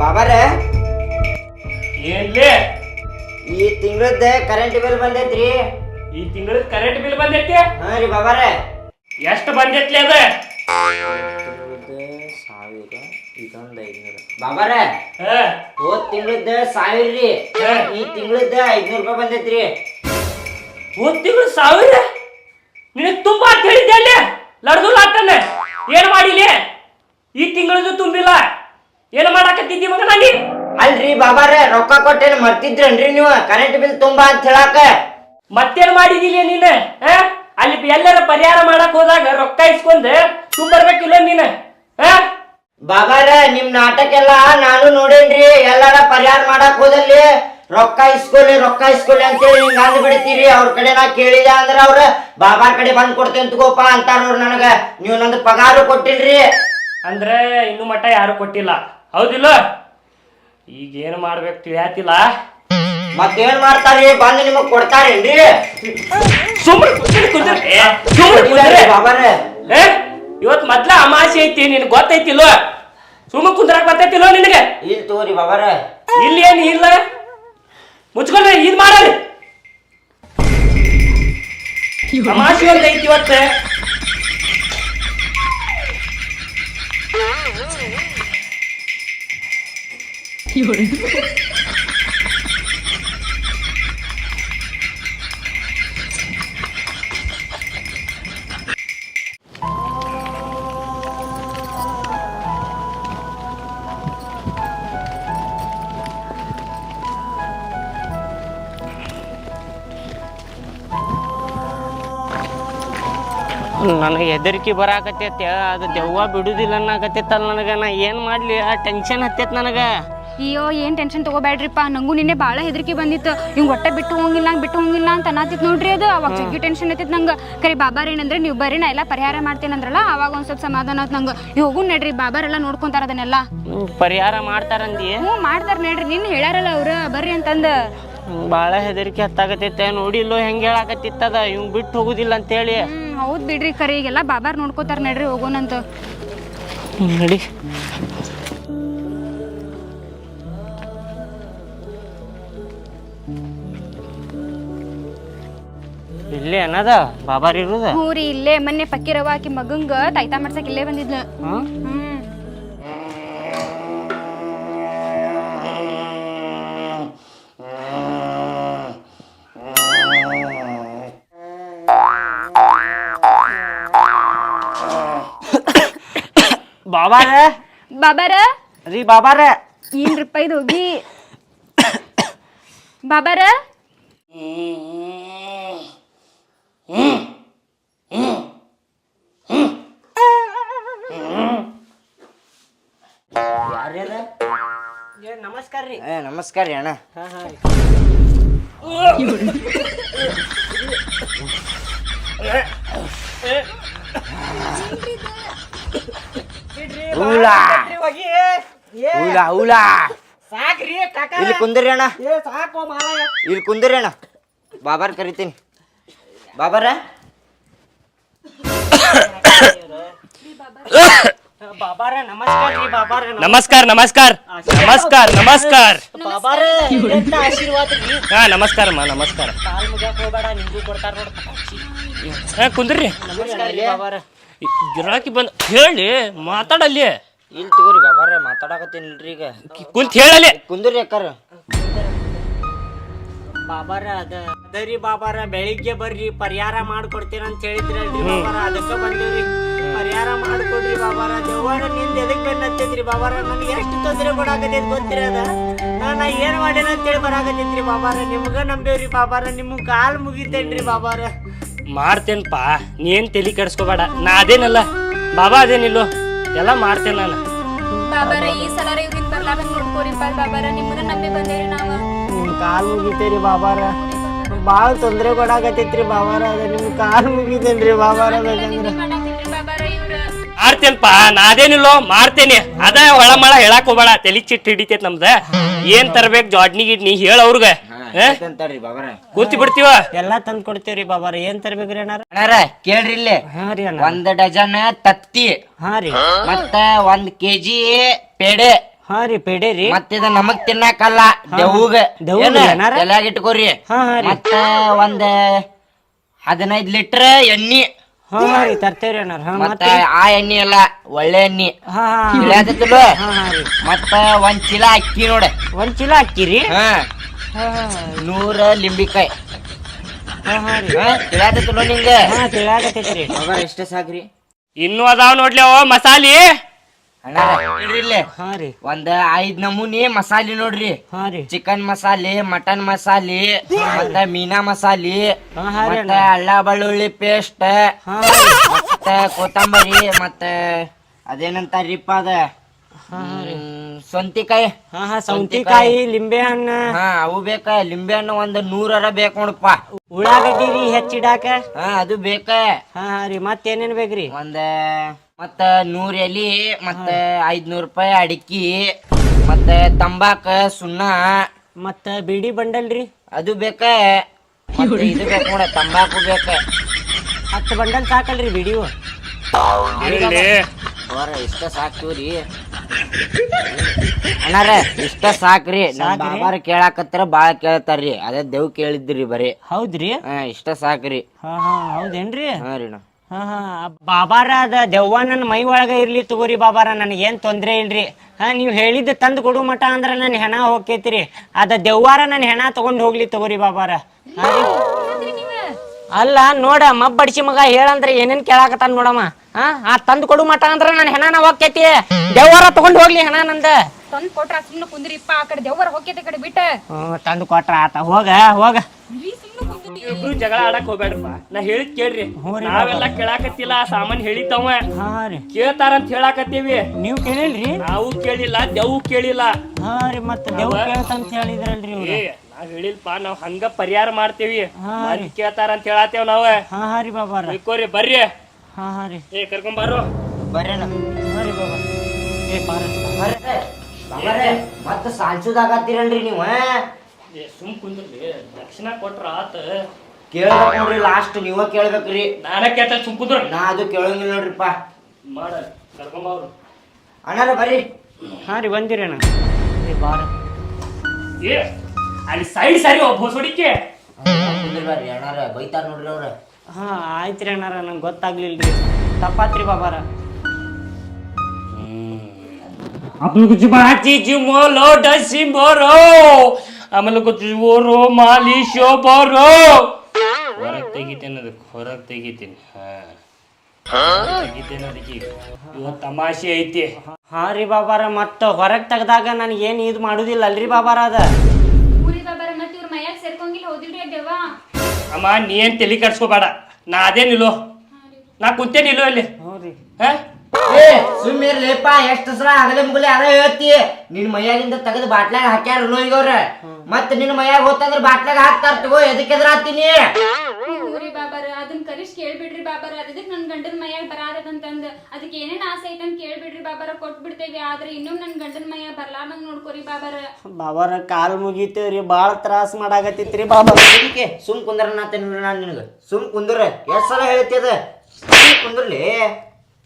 ಬಾಬಾರೇ? ಏನ್ಲೇ? ಈ ತಿಂಗಳದ current bill ಬಂದೈತ್ರಿ. ಈ ತಿಂಗಳ ಕರೆಂಟ್ ಬಿಲ್ ಬಂದೈತಿ? ಹಾ ರೀ ಬಾಬಾರೇ. ಎಷ್ಟು ಬಂದೈತ್ಲಿ ಅದ? ಸಾವಿರ ಇದೊಂದು ಐದ್ನೂರು. ಬಾಬಾರೇ ಹಾ. ಹೋದ್ ತಿಂಗಳದ ಸಾವಿರ ರೀ. ಈ ತಿಂಗಳದ ಐದ್ನೂರು ರೂಪಾಯಿ ಬಂದೈತ್ರಿ. ಹೋದ್ ತಿಂಗಳು ಸಾವಿರ? ನಿನಗೆ ತುಂಬಾ ಅಂತ ಹೇಳಿದ್ದೆ ಅಲ್ಲಿ ಲಡ್ದು ಲಾಟನ್ನ ಏನ್ ಮಾಡಿಲಿ? ಈ ತಿಂಗಳದ್ದು ತುಂಬಿಲ್ಲ? ಏನು ಮಾಡಾಕತ್ತಿದ್ದಿ ಮಗನ ನೀ ಅಲ್ರಿ ಬಾಬಾರೇ ರೊಕ್ಕ ಕೊಟ್ಟೇನ್ ಮರ್ತಿದ್ರನ್ರಿ ನೀವು? ಕರೆಂಟ್ ಬಿಲ್ ತುಂಬಾ ಅಂತ ಹೇಳಾಕ. ಮತ್ತೇನ್ ಮಾಡಿದಿಲ್ಲ ನೀನು ಆ? ಅಲ್ಲಿ ಎಲ್ಲರ ಪರಿಹಾರ ಮಾಡಕ್ ಹೋದಾಗ ರೊಕ್ಕ ಇಸ್ಕೊಂಡ್ ತುಂಬರ್ಬೇಕಿಲ್ಲ ನೀನು ಆ? ಬಾಬಾರ ನಿಮ್ ನಾಟಕ ಎಲ್ಲ ನಾನು ನೋಡೇನ್ರಿ ಎಲ್ಲಾರ ಪರಿಹಾರ ಮಾಡಕ್ ಹೋದಲ್ಲಿ ರೊಕ್ಕ ಇಸ್ಕೊಳ್ಳಿ ರೊಕ್ಕ ಇಸ್ಕೊಳ್ಳಿ ಅಂತೇಳಿ ಹಿಂಗ ಅಂದ್ ಬಿಡ್ತೀರಿ. ಅವ್ರ ಕಡೆ ನಾ ಕೇಳಿದೆ ಅಂದ್ರ ಅವ್ರ ಬಾಬಾರ್ ಕಡೆ ಬಂದ್ ಕೊಡ್ತೇನೆ ತಗೋಪ ಅಂತಾರ ಅವ್ರು ನನಗ. ನೀವು ನಂದು ಪಗಾರು ಕೊಟ್ಟಿಲ್ರಿ. ಅಂದ್ರೆ ಇನ್ನು ಮಟ್ಟ ಯಾರು ಕೊಟ್ಟಿಲ್ಲ. ಹೌದಿಲ್ಲ? ಈಗ ಏನು ಮಾಡ್ಬೇಕು ತಿಳಿಯಾತಿಲ್ಲ? ಮತ್ತೇನ್ ಮಾಡ್ತಾರಿ? ಬಂದು ನಿಮಗ್ ಕೊಡ್ತಾರೇನ್ರಿ? ಸುಮ್ಮನೆ ಕುಂದ್ರಿ. ಕುಂದ್ರಿ ಸುಮ್ಮನೆ ಕುಂದ್ರಿ. ಬಾಬಾರ ಏ ಇವತ್ ಮೊದ್ಲ ಅಮಾಸೆ ಐತಿ ನಿನ್ ಗೊತ್ತೈತಿಲ್ವ ಸುಮ್ಮನೆ ಕುಂದ್ರಾಕ್ ಬರ್ತೈತಿಲ್ವ ನಿನಗೆ? ಇಲ್ಲಿ ತಗೋರಿ ಬಾಬಾರ. ಇಲ್ಲಿ ಏನ್ ಇಲ್ಲ? ಮುಚ್ಕೊಂಡ್ರೆ ಇದ್ ಮಾಡಲಿ. ಅಮಾಸೆ ಒಂದ್ ಐತಿ ಇವತ್ತು. ನನಗೆ ಹೆದರಿಕೆ ಬರಾಕತ್ತೈತೆ, ಅದು ದೆವ್ವ ಬಿಡುದಿಲ್ಲ ಅನ್ನಕತ್ತೈತಲ್ಲ ನನಗೆ, ನಾ ಏನು ಮಾಡಲಿ, ಆ ಟೆನ್ಷನ್ ಹತ್ತೈತೆ ನನಗೆ. ಅಯ್ಯೋ ಏನು ಟೆನ್ಷನ್ ತಗೋಬೇಡ್ರಿಪ್ಪ. ನಂಗೂ ನಿನ್ನೆ ಭಾಳ ಹೆದರಿಕೆ ಬಂದಿತ್ತು. ಹಿಂಗೆ ಹೊಟ್ಟೆ ಬಿಟ್ಟು ಹೋಗಿಲ್ಲ ಹಂಗ್ ಬಿಟ್ಟು ಹೋಗಿಲ್ಲ ಅಂತ ಅನ್ನತಿತ್ ನೋಡ್ರಿ ಅದು. ಅವಾಗ ಜಗ್ಗಿ ಟೆನ್ಷನ್ ಐತಿತ್ ನಂಗೆ. ಕರಿ ಬಾಬಾರ್ ಏನಂದ್ರೆ ನೀವು ಬರ್ರಿ ನಾ ಎಲ್ಲ ಪರಿಹಾರ ಮಾಡ್ತೇನಂದ್ರಲ್ಲ ಅವಾಗ ಒಂದು ಸ್ವಲ್ಪ ಸಮಾಧಾನ ಆಯ್ತು ನಂಗೆ. ಹೋಗು ನಡ್ರಿ ಬಾಬಾರೆಲ್ಲ ನೋಡ್ಕೊಂತಾರ ಅದನ್ನೆಲ್ಲ. ಪರಿಹಾರ ಮಾಡ್ತಾರಂದಿ ಹ್ಞೂ ಮಾಡ್ತಾರ ನಡ್ರಿ. ನಿನ್ನ ಹೇಳ್ಯಾರಲ್ಲ ಅವ್ರು ಬರ್ರಿ ಅಂತಂದು. ಭಾಳ ಹೆದರಿಕೆ ಹತ್ತಾಗತ್ತೈತೆ ನೋಡಿಲ್ಲೋ ಹೆಂಗೆ ಹೇಳಾಕತ್ತಿತ್ತದ ಇವ್ ಬಿಟ್ಟು ಹೋಗುದಿಲ್ಲ ಅಂತೇಳಿ. ಹೌದು ಹೌದ್ ಬಿಡ್ರಿ ಕರೆ. ಈಗೆಲ್ಲ ಬಾಬಾರ್ ನೋಡ್ಕೋತಾರ ನಡ್ರಿ ಹೋಗೋಣಂತ. ನಡಿ. ಇಲ್ಲೇ ಅನ್ನದ? ಬಾಬಾರಿ ಇರುದ? ಹ್ಞೂ ರೀ ಇಲ್ಲೇ ಮೊನ್ನೆ ಪಕ್ಕಿರವ ಆಕಿ ಮಗಂಗ ತಾಯ್ತಾ ಮಾಡ್ಸಕ್ ಇಲ್ಲೇ ಬಂದಿದ್ಲ ಹ್ಮ್ ಹ್ಮ್ ಬಾಬಾರ? ಬಾಬಾರ? ರೀ ಬಾಬಾರ. ಏನ್ರಿಪ್ಪ ಇದು? ಹೋಗಿ ಬಾಬಾರ? ಯಾರ್ಯಾರ? ನಮಸ್ಕಾರ ರೀ. ಏ ನಮಸ್ಕಾರ ರೀ ಅಣ್ಣ. ಹುಳ. ಹುಳ ಹುಳ. ಸಾಕ್ರಿ ಕಾಕ. ಇಲ್ಲಿ ಕುಂದ್ರಿ ಅಣ್ಣ. ಏ ಸಾಕು ಮಾರಾಯ ಇಲ್ಲಿ ಕುಂದ್ರಿ ಅಣ್ಣ. ಬಾಬಾರ್ ಕರಿತೀನಿ. ಬಾಬಾರ? ಬಾಬಾರ ನಮಸ್ಕಾರ ರೀ ಬಾಬಾರ ನಮಸ್ಕಾರ. ನಮಸ್ಕಾರ ನಮಸ್ಕಾರ. ನಮಸ್ಕಾರ ಬಾಬಾರ ಆಶೀರ್ವಾದ ರೀ? ಹಾ ನಮಸ್ಕಾರ ಮಾ ನಮಸ್ಕಾರ. ಕಾಲ್ ಮುಗ್ಯಾಕ ಹೋಗ್ಬೇಡ ನಿಮ್ಗೂ ಕೊಡ್ತಾರ ನೋಡ್. ಹಾ ಕುಂದ್ರಿ. ನಮಸ್ಕಾರ ರೀ ಬಾಬಾರ. ಗಿರಾಕಿ ಬಂದ್ ಹೇಳಿ ಮಾತಾಡಲ್ಲಿ. ಇಲ್ಲಿ ತಗೋರಿ ಬಾಬಾರ ಮಾತಾಡಕತ್ತೀನಿ ಈಗ. ಕುಂತ್ ಹೇಳಲಿ ಕುಂದ್ರಿ ಅಕ್ಕಾರ. ಬಾಬಾರ ಅದ ಅದರಿ ಬಾಬಾರ ಬೆಳಿಗ್ಗೆ ಬರ್ರಿ ಪರಿಹಾರ ಮಾಡ್ಕೊಡ್ತೀರ ಅಂತ ಹೇಳಿದ್ರಲ್ರಿ ಬಾಬಾರ ಅದಕ್ಕೆ ಬಂದೇವ್ರಿ. ಪರಿಹಾರ ಮಾಡ್ಕೊಡ್ರಿ ಬಾಬಾರ ದೇವಾರ ನಿಂದ ಎದಕ್ ಬೆನ್ನತ್ತೈತ್ರಿ ಬಾಬಾರ? ನನ್ಗೆ ಎಷ್ಟು ತೊಂದರೆ ಕೊಡಾಕತೈತ್ ಗೊತ್ತಿರ ಅದ. ನಾ ನಾ ಏನ್ ಮಾಡ್ಯಾನ ಅಂತೇಳಿ ಬರಾಕತೈತ್ರಿ ಬಾಬಾರ. ನಿಮ್ಗ ನಂಬೇವ್ರಿ ಬಾಬಾರ ನಿಮ್ಗ್ ಕಾಲ್ ಮುಗಿತೇನ್ರಿ ಬಾಬಾರ. ಮಾಡ್ತೇನಪ್ಪ ನೀನ್ ತಲೆ ಕೆಡಿಸ್ಕೋಬೇಡ. ನಾ ಅದೇನಲ್ಲ ಬಾಬಾ ಅದೇನಿಲ್ಲೋ ಎಲ್ಲ ಮಾಡ್ತೇನೆ ನಾನು. ಬಾಬಾರ ಈ ಸಲ ಇವ್ರಿಂದ ಬರ್ಲಾರ್ದಂಗ್ ನೋಡ್ಕೋರಿಪ್ಪ ಬಾಬಾರ. ನಿಮ್ಮನ್ನ ನಂಬಿ ಬಂದೇರಿ ನಾವ. ನಿಮ್ ಕಾಲ್ ಮುಗಿತೇರಿ ಬಾಬಾರ. ಬಾಳ ತೊಂದರೆ ಕೊಡಾಕತ್ತೈತ್ರಿ ಬಾಬಾರ ಅದ ನಿಮ್ ಕಾಲ್ ಮುಗಿತೇನ್ರಿ ಬಾಬಾರ ಬೇಕಂದ್ರ ಮಾಡ್ತೇನಪ್ಪ ನಾ ಅದೇನಿಲ್ಲೋ ಮಾಡ್ತೇನೆ ಅದ ಒಳಮಳ ಹೇಳಕ್ ಹೋಗ್ಬೇಡ ತಲಿ ಚಿಟ್ಟು ಹಿಡಿತೈತ್ ನಮ್ದ. ಏನ್ ತರ್ಬೇಕು ಜಾಡ್ನಿ ಗಿಡ್ನಿ ಹೇಳ ಅವ್ರಗ. ಅಂತಾರ್ರಿ ಬಾಬಾರ. ಕೂತಿ ಬಿಡ್ತೀವ? ಎಲ್ಲಾ ತಂದ್ ಕೊಡ್ತೇವ್ರಿ ಬಾಬಾರ ಏನ್ ತರ್ಬೇಕ್ರಿ ಅಣ್ಣಾರ? ಅಣ್ಣಾರ ಕೇಳ್ರಿ ಇಲ್ಲಿ. ಹಾ ರೀ ಅಣ್ಣ. ಒಂದ್ ಡಜನ್ ತತ್ತಿ. ಹಾ ರೀ. ಮತ್ತ ಒಂದ್ ಕೆಜಿ ಪೇಡೆ. ಹಾ ರೀ ಪೇಡೆ ರೀ. ಮತ್ತಿದ ನಮಗ್ ತಿನ್ನಕಲ್ಲ ದೆವ್ಗ ದೆವ್ಗ ಏನಾರ? ತಲ್ಯಾಗ ಇಟ್ಕೋರಿ? ಹಾ ಹಾ ರೀ. ಮತ್ತ ಒಂದ್ ಹದಿನೈದ್ ಲೀಟರ್ ಎಣ್ಣಿ. ಹಾ ಹಾ ರೀ ತರ್ತೇವ್ರಿ ಅಣ್ಣಾರ ಹಾ ಮತ್ತ ಮತ್ತೆ? ಆ ಎಣ್ಣಿ ಅಲ್ಲ ಒಳ್ಳೆ ಎಣ್ಣಿ. ಹಾ ಹಾ ತಿಳಿಯಾತೈತಿಲ್ಲ ಹಾ ಹಾ ರೀ. ಮತ್ತ ಒಂದ್ ಚೀಲ ಅಕ್ಕಿ ನೋಡ. ಒಂದ್ ಚೀಲ ಅಕ್ಕಿ ಹಾ. ಹಾ ಹಾ ನೂರ ಲಿಂಬಿಕಾಯಿ. ಹಾ ಹಾ ರೀ. ಹಾ ತಿಳಿಯಾತೈತಿಲ್ಲ ನಿಂಗ? ಹಾ ತಿಳಿಯಾಕತೈತ್ರಿ ಇನ್ನು ಎಷ್ಟ ಸಾಕ್ರಿ. ಇನ್ನೂ ಅದಾವ ನೋಡ್ಲಿ ಅವ ಮಸಾಲಿ. ಇಲ್ರಿ ಇಲ್ಲೇ ಹಾ ರೀ. ಒಂದ್ ಐದ್ ನಮೂನಿ ಮಸಾಲೆ ನೋಡ್ರಿ. ಹಾ ರೀ. ಚಿಕನ್ ಮಸಾಲೆ ಮಟನ್ ಮಸಾಲಿ ಮತ್ತ ಮೀನಾ ಮಸಾಲಿ ಹಾ ಹಾ ರೀ ಮತ್ತ ಅಳ್ಳ ಬೆಳ್ಳುಳ್ಳಿ ಪೇಸ್ಟ್ ಹಾ ಮತ್ತ ಕೊತ್ತಂಬರಿ ಮತ್ತ ಅದೇನಂತಾರಿಪ್ಪ ಅದ? ಹ್ಮ್, ಸೊಂತಿಕಾಯಿ. ಹಾ ಹಾ ಸೌತಿಕಾಯಿ ಲಿಂಬೆ ಹಣ್ಣ. ಹಾ ಅವು ಬೇಕ. ಲಿಂಬೆ ಹಣ್ಣು ಒಂದ್ ನೂರರ ಬೇಕು ನೋಡಪ್ಪ ಉಳ್ಳಾಗಡ್ಡಿ ರೀ ಹೆಚ್ಚಿಡಾಕ? ಹಾ ಅದು ಬೇಕ. ಹಾ ಹಾ ರೀ. ಮತ್ತೇನೇನ್ ಬೇಕ್ರಿ? ಒಂದ ಮತ್ತ ನೂರ್ ಎಲಿ ಮತ್ತ ಐದ್ನೂರ್ ರೂಪಾಯಿ ಅಡಿಕಿ ಮತ್ತ ತಂಬಾಕ ಸುಣ್ಣ. ಮತ್ತ ಬಿಡಿ ಬಂಡಲ್ ರೀ. ಅದು ಬೇಕ. ಮತ್ತೆ ಇದು ಬೇಕ ನೋಡ ತಂಬಾಕು ಬೇಕ. ಹತ್ತು ಬಂಡಲ್ ಸಾಕಲ್ರಿ ಬಿಡಿವು ಇಲ್ಲಿ ಅವರ ಇಷ್ಟ ಸಾಕ್ತೀವ್ರಿ ಅಣ್ಣಾರ ಇಷ್ಟ ಸಾಕ್ರಿ. ನಮ್? ಬಾಬಾರ ಕೇಳಾಕತ್ತಾರ ಬಾಳ ಕೇಳ್ತಾರ್ರಿ. ಅದೇ ದೇವ್ ಕೇಳಿದ್ರಿ ಬರೀ. ಹೌದ್ರಿ? ಹಾ ಇಷ್ಟ ಸಾಕ್ರಿ. ಹಾ ಹಾ ಹೌದೇನ್ರಿ? ಹಾ ರೀ ಅಣ್ಣ. ಹಾ ಹಾ. ಬಾಬಾರ ಅದ ದೆವ್ವ ನನ್ನ ಮೈ ಒಳಗ ಇರ್ಲಿ ತಗೋರಿ ಬಾಬಾರ ನನಗೇನ್ ತೊಂದ್ರೆ ಇಲ್ರಿ. ಹಾ ನೀವು ಹೇಳಿದ್ದು ತಂದು ಕೊಡು ಮಠ ಅಂದ್ರ ನನ್ನ ಹೆಣ ಹೋಗ್ತೈತ್ರಿ ಅದ ದೆವ್ವಾರ ನನ್ನ ಹೆಣ ತಗೊಂಡ್ ಹೋಗ್ಲಿ ತಗೋರಿ ಬಾಬಾರ. ಹಾ ರೀ? ಅಲ್ಲ ನೋಡ ಮಬ್ಬಡಿಸಿ ಮಗ ಹೇಳಂದ್ರೆ ಏನೇನ್ ಕೇಳಾಕತ್ತಾನ ನೋಡಮ್ಮ. ಹಾ ಆ ತಂದು ಕೊಡು ಮಠ ಅಂದ್ರ ನನ್ನ ಹೆಣನ ಹೋಗ್ತೈತಿ ದೆವ್ವಾರ ತಗೊಂಡ್ ಹೋಗ್ಲಿ ಹೆಣ ನಂದ. ತಂದ್ ಕೊಟ್ರ ಸುಮ್ನೆ ಕುಂದ್ರಿಪ್ಪ ಆ ಕಡೆ ದೆವ್ವಾರ ಹೋಗ್ಯತೆ ಕಡೆ ಬಿಟ್ಟ. ಹ್ಮ್ ತಂದು ಕೊಟ್ರ ಆತ. ಹೋಗ ಹೋಗ. ಇಬ್ರು ಜಗಳ ಆಡಕ್ ಹೋಗ್ಬೇಡ್ರಪ್ಪ ನಾ ಹೇಳಿದ್ ಕೇಳ್ರಿ. ನಾವೆಲ್ಲ ಕೇಳಾಕತ್ತಿಲ್ಲ ಆ ಸಾಮಾನ್ ಹೇಳಿದ್ದವ. ಹಾ ರೀ. ಕೇಳ್ತಾರಂತ ಹೇಳಾಕತ್ತೀವಿ. ನೀವು ಕೇಳಿಲ್ರಿ? ನಾವು ಕೇಳಿಲ್ಲ ದೆವ್ ಕೇಳಿಲ್ಲ. ಹಾ ರೀ ಮತ್ತ ದೆವ್ವ ಕೇಳ್ತಂತ ಹೇಳಿದ್ರಲ್ರಿ ಇವ್ರು. ಏ ನಾವ್ ಹೇಳಿಲ್ಪ ನಾವ್ ಹಂಗ ಪರಿಹಾರ ಮಾಡ್ತೇವಿ. ಹಾ ಮಂದಿ ಕೇಳ್ತಾರಂತ ಹೇಳತ್ತೇವ್ ನಾವ. ಹಾ ಹಾ ರೀ ಬಾಬಾರ ಬರ್ರಿ. ಹಾ ಹಾ ರೀ. ಏ ಕರ್ಕೊಂಬಾರು ಬರ್ರಿ ಅಣ್ಣ. ಹಾ ರೀ ಬಾಬಾ. ಏ ಬಾರ. ಬಾಬಾರೇ, ಮತ್ತ ಸಾಲ್ಸುದಾಗತ್ತೀರಲ್ರಿ ನೀವು ಸುಮ್ ಕುಂದ್ರಿ ದಕ್ಷಿಣ ಕೊಟ್ರ ಆತ ಕೇಳ್ಬೇಕು ನೋಡ್ರಿ ಲಾಸ್ಟ್ ನೀವ ಕೇಳ್ಬೇಕ್ರಿ ನಾನ ಕೇಳ್ತ ಸುಮ್ ಕುಂದ್ರ ನಾ ಅದು ಕೇಳಂಗಿಲ್ಲ ನೋಡ್ರಿಪ್ಪ ಮಾಡ ಕರ್ಕೊಂಬಾವ್ರು ಅಣ್ಣಾರ ಬರ್ರಿ ಹಾ ರೀ ಬಂದಿರಿ ಅಣ್ಣ ಏ ಬಾರ ಏ ಅಲ್ಲಿ ಸೈಡ್ ಸರಿ ಒಬ್ಬ ಹೊಸಡಿಕೆ ಕುಂದ್ರಿ ಅಣ್ಣಾರ ಬೈತಾರ ನೋಡ್ರಿ ಅವ್ರ ಹಾ ಆಯ್ತ್ರಿ ಅಣ್ಣಾರ ನಂಗೆ ಗೊತ್ತಾಗ್ಲಿಲ್ರಿ ತಪ್ಪಾತ್ರಿ ಬಾಬಾರ आपने कुछ बाची जिमोलो डसी बोरो ಆಮೇಲೆ ಕುಚ್ ಮಾಲಿ ಶೋಭರು ಬರೋ ಹೊರಗೆ ತೆಗಿತೇನೆ ಅದಕ್ಕೆ ಹೊರಗೆ ತೆಗಿತೀನಿ. ಹಾ. ತೆಗಿತೇನೆ ಅದಕ್ಕೆ. ಇವತ್ತು ತಮಾಷೆ ಐತಿ. ಹಾ ರೀ ಬಾಬಾರ ಮತ್ತ ಹೊರಗೆ ತೆಗ್ದಾಗ ನನಗೆ ಏನು ಇದು ಮಾಡುದಿಲ್ಲ ಅಲ್ರಿ ಬಾಬಾರ ಅದ? ಊರಿ ಬಾಬಾರ ಮತ್ತೆ ಇವ್ರ ಮೈಯಾಗ ಸೇರ್ಕೊಂಗಿಲ್ಲ ಹೋದಿಲ್ರಿ ಅಮ್ಮ ನೀ ಏನ್ ತಲೆ ಕಟ್ಸ್ಕೋಬೇಡ ನಾ ಅದೇ ನಿಲ್ಲೋ. ನಾ ಕುಂತೇ ನಿಲ್ಲೋ ಅಲ್ಲಿ. ಹ್ಞೂ ರೀ. ಹಾ? ಏ ಸುಮ್ಮಿರ್ಲಿಪ್ಪ ಎಷ್ಟು ಸಲ ಆಗಲೇ ಮುಗಲೆ ಅದ ಹೇಳ್ತಿ. ನಿನ್ ಮೈಯಾಗಿಂದ ತೆಗೆದು ಬಾಟ್ಲಾಗ ಹಾಕ್ಯಾರ ನೋಯ್ಗವ್ರ ಮತ್ತ ನಿನ್ನ ಮೈಯಾಗ ಹೋತಂದ್ರ ಬಾಟ್ಲಾಗ ಹಾಕ್ತಾರ ತಗೋ ಎದಕ್ ಎದ್ರಾತೀನಿ? ಊರಿ ಬಾಬಾರ ಅದನ್ನ ಕರಿಸ್ ಕೇಳ್ಬಿಡ್ರಿ ಬಾಬಾರ. ಅದಕ್ಕೆ ನನ್ ಗಂಡನ ಮೈಯಾಗ ಬರಾರದಂತಂದ ಅದಕ್ಕೆ ಏನೇನ್ ಆಸೆ ಐತಂತ ಕೇಳ್ಬಿಡ್ರಿ ಬಾಬಾರ ಕೊಟ್ಬಿಡ್ತೇವಿ. ಆದ್ರೆ ಇನ್ನೂ ನನ್ ಗಂಡನ ಮೈಯಾಗ ಬರ್ಲಾರ್ದಂಗ್ ನೋಡ್ಕೊರಿ ಬಾಬಾರ. ಬಾಬಾರ ಕಾಲ್ ಮುಗೀತೇವ್ರಿ ಬಾಳ ತ್ರಾಸ ಮಾಡಾಕತ್ತಿತ್ರಿ ಬಾಬಾ ಅದಕ್ಕೆ ಸುಮ್ ಕುಂದ್ರ ನಾನು ನಿನಗ? ಸುಮ್ ಕುಂದ್ರ ಎಷ್ಟ್ ಸಲ ಹೇಳ್ತಿಯದ ಸುಮ್ ಕುಂದ್ರಲಿ?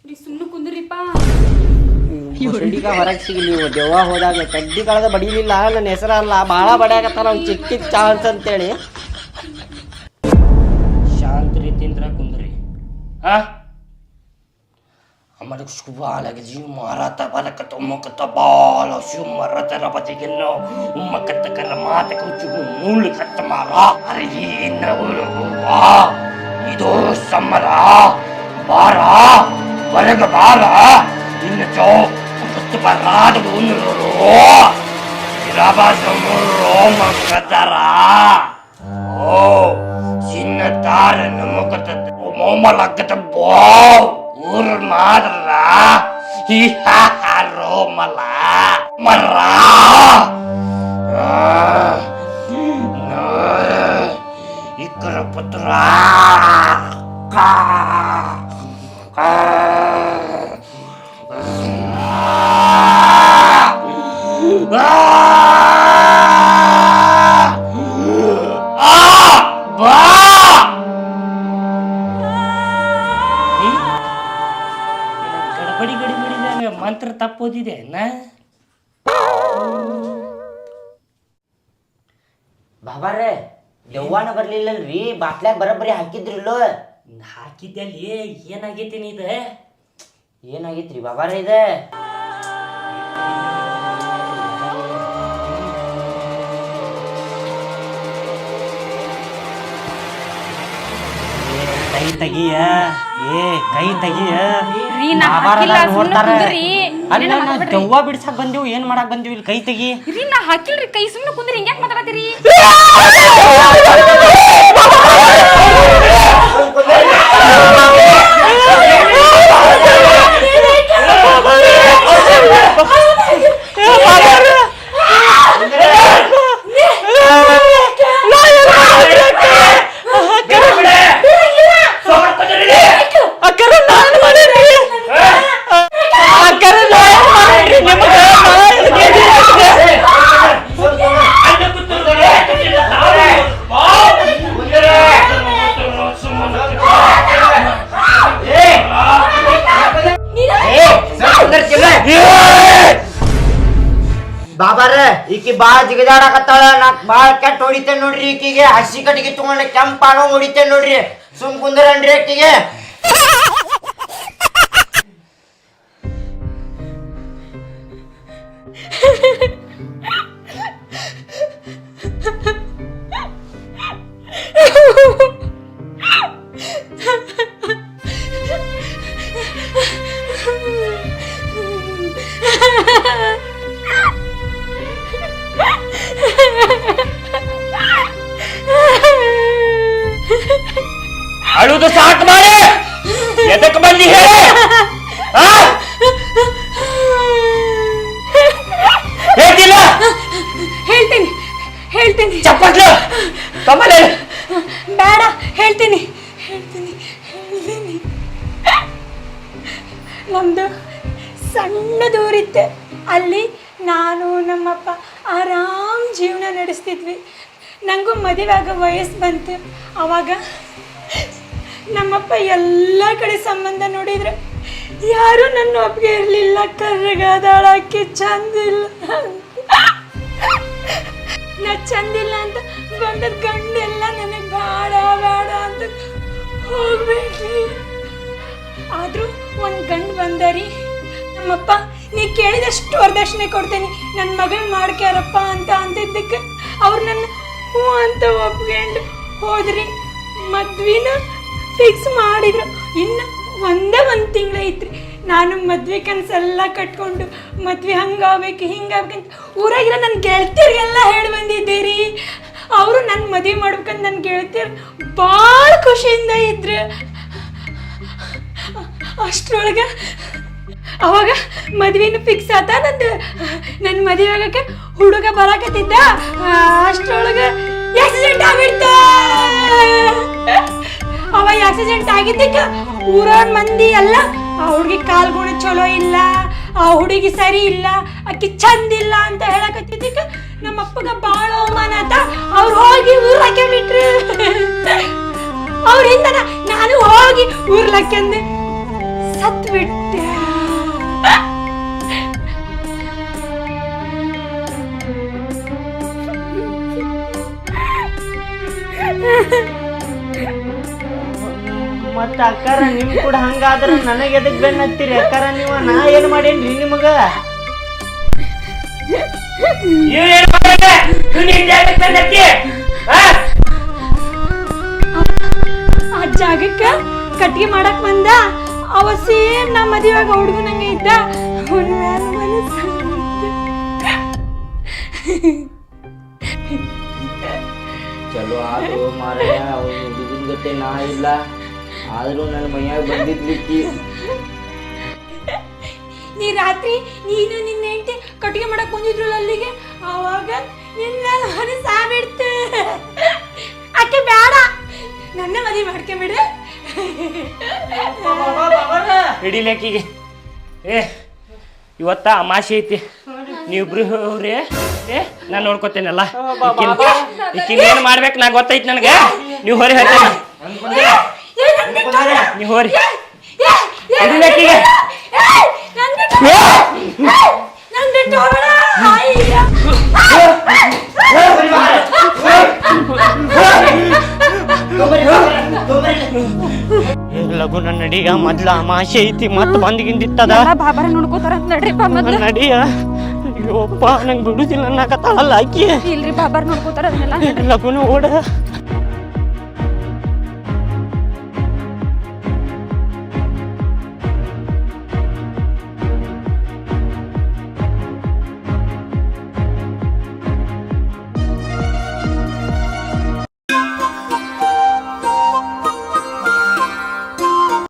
ನೀ ದೆವ್ವ ಹೋದಾಗ ಕಡ್ಡಿ ಕಳೆದ ಬಡಿಲಿಲ್ಲ. ನನ್ನ ಹೆಸರಲ್ಲ ಭಾಳ ಬಡಿಯಾಕತ್ತಾರ ಅವ್ನು ಚಿಕ್ಕ ಚಾನ್ಸ್ ಅಂತೇಳಿ. ಶಾಂತ ರೀತಿಯಿಂದ ಕುಂದ್ರಿ. ಹಾ ಆಮೇಲೆ ಶುಭಾಲಗ ಜೀವ ಮಾರಾತ ಬಾಲಕ ತೊಮ್ಮಕತ್ತ ಬಾಲ, ಶಿವ ಮರತರ ರಬತಿಗೆನ್ನೋ ಉಮ್ಮಕತ್ತ ಕಲ್ಲ ಮಾತಕ ಜೀವ ಮೂಳು ಕತ್ತ ಮಾರ ಇದು ಸಮರ ಬಾರ. ಹೊರಗ ಬಾರ ಇನ್ನು ಚೋ ಕುತ್ತು ಬರಾದ ಉನ್ನರು ಇರಬಾಸಮುರೋ ಮಕ್ಕದರ ಓ ಚಿನ್ನ ತಾರ ನಮಕತ್ತ ಮೋಮಲಕ್ಕತ್ತ ಬೋ ಊರ್ ಮಾದ್ರ ಈ ರೋಮಲ ಮರ ಇಕ್ಕರ ಪುತ್ರ ಕಾ ಕಾ ಬಾ ಗಡಬಡಿ ಗಡಿಬಿಡಿದಾಗ ಮಂತ್ರ ತಪ್ಪು ಓದಿದೆ ನಾ ಬಾಬಾರೇ ದೆವ್ವಾನ ಬರ್ಲಿಲ್ಲಲ್ರಿ? ಬಾಟ್ಲ್ಯಾಗ ಬರೋಬ್ಬರಿ ಹಾಕಿದ್ರಿಲ್ಲೋ? ಹಾಕಿದ್ದಲ್ಲಿ ಏನಾಗೈತಿ ನೀ ಇದು? ಏನಾಗೈತ್ರಿ ಬಾಬಾರ ಇದೆ? ಕೈ ತೆಗಿಯ. ಏ ಕೈ ತೆಗಿಯ. ರೀ ನಾ ಬಾಬಾರ ಹಾಕಿಲ್ಲ ಸುಮ್ನೆ ನೋಡ್ತಾರ. ಕುಂದ್ರಿ. ಅಲ್ಲ ಏನೇನೋ ನಾ ಮಾತಾಡ್ಬೇಡ್ರಿ. ದೆವ್ವ ಬಿಡ್ಸಕ್ ಬಂದೀವಿ ಏನ್ ಮಾಡಕ್ ಬಂದೀವಿ ಇಲ್ಲಿ ಕೈ ತೆಗಿ? ರೀ ನಾ ಹಾಕಿಲ್ರಿ ಕೈ ಸುಮ್ಮನೆ ಕುಂದ್ರಿ ಹಿಂಗ್ಯಾಕ್ ಮಾತಾಡತ್ತೀರಿ? ಈಕಿ ಬಾ ಜಿಗದಾಡಕತ್ತಾಳ ನಾ ಬಾಳ ಕೆಟ್ಟ ಹೊಡಿತೇನೆ ನೋಡ್ರಿ ಈಕಿಗೆ ಹಸಿ ಕಟ್ಟಿಗೆ ತಗೊಂಡ ಕೆಂಪಾಣೋ ಹೊಡಿತೇನೆ ನೋಡ್ರಿ ಸುಮ್ ಕುಂದ್ರನ್ರಿ ಆಕಿಗೆ ಹೇಳ್ತೀನಿ ಹೇಳ್ತೀನಿ. ನಮ್ಮದು ಸಣ್ಣದೂರಿತ್ತೆ ಅಲ್ಲಿ ನಾನು, ನಮ್ಮಪ್ಪ ಆರಾಮ್ ಜೀವನ ನಡೆಸ್ತಿದ್ವಿ. ನನಗೂ ಮದುವೆ ಆಗೋ ವಯಸ್ಸು ಬಂತು. ಆವಾಗ ನಮ್ಮಪ್ಪ ಎಲ್ಲ ಕಡೆ ಸಂಬಂಧ ನೋಡಿದ್ರು. ಯಾರೂ ನನ್ನ ಒಪ್ಪಿಗೆ ಇರಲಿಲ್ಲ. ಕರ್ರಗದಾಳಕ್ಕೆ ಚಂದಿಲ್ಲ ನಾ ಚಂದಿಲ್ಲ ಅಂತ ಬಂದದ ಗಂಡೆಲ್ಲ ನನಗೆ ಬೇಡ ಬೇಡ ಅಂತ ಬಂದರಿ ನಮ್ಮಪ್ಪ, ನೀ ಕೇಳಿದಷ್ಟು ವರದಕ್ಷಿಣೆ ಕೊಡ್ತೇನೆ. ನನ್ನ ಮಗಳ್ ಮಾಡ್ಕ್ಯಾರಪ್ಪ ಅಂತ ಅಂತಿದ್ದಕ್ಕೆ ಅವ್ರು ನನ್ನ ಹ್ಞೂ ಅಂತ ಒಪ್ಕೊಂಡು ಹೋದ್ರಿ. ಮದ್ವಿನ ಫಿಕ್ಸ್ ಮಾಡಿದ್ರು. ಇನ್ನು ಒಂದೇ ಒಂದು ತಿಂಗಳೈತ್ರಿ ನಾನು ಮದ್ವೆ ಕನಸೆಲ್ಲ ಕಟ್ಕೊಂಡು ಮದ್ವೆ ಹಂಗಾಗ್ಬೇಕು ಹಿಂಗಾಗ್ಬೇಕಂತ ಊರಾಗಿರೋ ನನ್ನ ಗೆಳತಿಯರಿಗೆಲ್ಲ ಹೇಳಿ ಬಂದಿದ್ದೀರಿ. ಅವರು ನನ್ನ ಮದುವೆ ಮಾಡ್ಬೇಕಂತ ನನ್ನ ಗೆಳತಿಯರು ಭಾಳ ಖುಷಿಯಿಂದ ಇದ್ರು. ಅಷ್ಟ್ರೊಳಗೆ ಅವಾಗ ಮದ್ವೆನ ಫಿಕ್ಸ್ ಆತ ನಂದು. ನನ್ನ ಮದುವೆ ಆಗಕ್ಕೆ ಹುಡುಗ ಬರಾಕತ್ತಿದ್ದ. ಅಷ್ಟರೊಳಗೆ ಆಕ್ಸಿಡೆಂಟ್ ಆಗಿಡ್ತ ಅವ ಆಕ್ಸಿಡೆಂಟ್ ಆಗಿದ್ದಕ್ಕ ಊರವ್ರ ಮಂದಿ ಎಲ್ಲ ಆ ಹುಡುಗಿ ಕಾಲ್ಗುಣ ಚಲೋ ಇಲ್ಲ, ಆ ಹುಡುಗಿ ಸರಿ ಇಲ್ಲ ಅಕ್ಕಿ ಚಂದ ಇಲ್ಲ ಅಂತ ಹೇಳಕತ್ತಿದ್ದಕ್ಕ ನಮ್ಮ ಅಪ್ಪಗ ಭಾಳ ಅವಮಾನ ಆತ. ಅವ್ರು ಹೋಗಿ ಊರ್ಲಾಕೆ ಬಿಟ್ರು. ಅವ್ರಿಂದ ನಾನು ಹೋಗಿ ಊರ್ಲಾಕೆಂದೆ ಸತ್ ಬಿಟ್ಟೆ ಮತ್ತ ಅಕ್ಕಾರ ನಿಮ್ ಕೂಡ ಹಂಗಾದ್ರ ನನಗೆ ಎದಕ್ ಬೆನ್ನ ಹತ್ತೀರಿ ಅಕ್ಕಾರ ನೀವ ನಾ ಏನ್ ಮಾಡೇನ್ರಿ ನಿಮಗ? ಆ? ಆ ಜಾಗಕ್ಕ ಕಟ್ಗೆ ಮಾಡಕ್ ಬಂದ? ಅವ ಸೇಮ್ ನಮ್ಮ ಮದುವೆಗ ಹುಡುಗನಂಗೆ ಇದ್ದ ಅವ್ನ್ ಮ್ಯಾಲ್ ಮನಸ್ಸು? ಚಲೋ ಆತು ಮಾರಾಯ ಅವ್ನ ಹುಡುಗನ ಜೊತೆ ನಾ ಇಲ್ಲ. ಆದ್ರೂ ನನ್ನ ಮೈಯಾಗ ಬಂದಿದ್ಲಿಕ್ಕಿ ನೀ ರಾತ್ರಿ ನೀನು ನಿನ್ನ ಹೆಂಡತಿ ಕಟ್ಟಿಗೆ ಮಾಡಕ್ ಬಂದಿದ್ರು ಅಲ್ಲಿಗೆ? ಅವಾಗ ನಿನ್ನ ಮನಸ್ಸು ಆಗ್ಬಿಡ್ತು. ಅಕ್ಕೆ ಬೇಡ. ನನ್ನ ಮದುವೆ ಮಾಡ್ಕೊಂಬಿಡ. ಹಿಡಿಲೇಕಿಗೆ ಏ ಇವತ್ತ ಅಮಾಶೆ ಐತಿ ನೀವಿಬ್ರು ಅವ್ರೆ ಏ ನಾನು ನೋಡ್ಕೊತೇನಲ್ಲ ಏನ್ ಮಾಡ್ಬೇಕು ನಾ ಗೊತ್ತೈತಿ ನನಗೆ ನೀವು ಹೊರಿ ಹೇಳ್ತೇನೆ ನೀವು ಹೋರಿ ಹಿಡಿಲೇಕಿಗೆ ಲಗುನ ನಡಿಯ ಮೊದ್ಲ ಅಮಾಶೆ ಐತಿ ಮತ್ ಬಂದ್ ಗಿಂದಿತ್ತದ ಬಾಬಾರ ನೋಡ್ಕೋತಾರ ನಡ್ರಿಪ್ಪ ಮೊದ್ಲ. ನಡಿಯ. ಅಯ್ಯೋಪ್ಪ ನಂಗೆ ಬಿಡುದಿಲ್ಲ ಅನ್ನಕತ್ತಾಳಲ್ಲ ಆಕಿ. ಇಲ್ರಿ ಬಾಬಾರ ನೋಡ್ಕೋತಾರ ಅದನ್ನೆಲ್ಲ ಲಗುನ ಓಡ.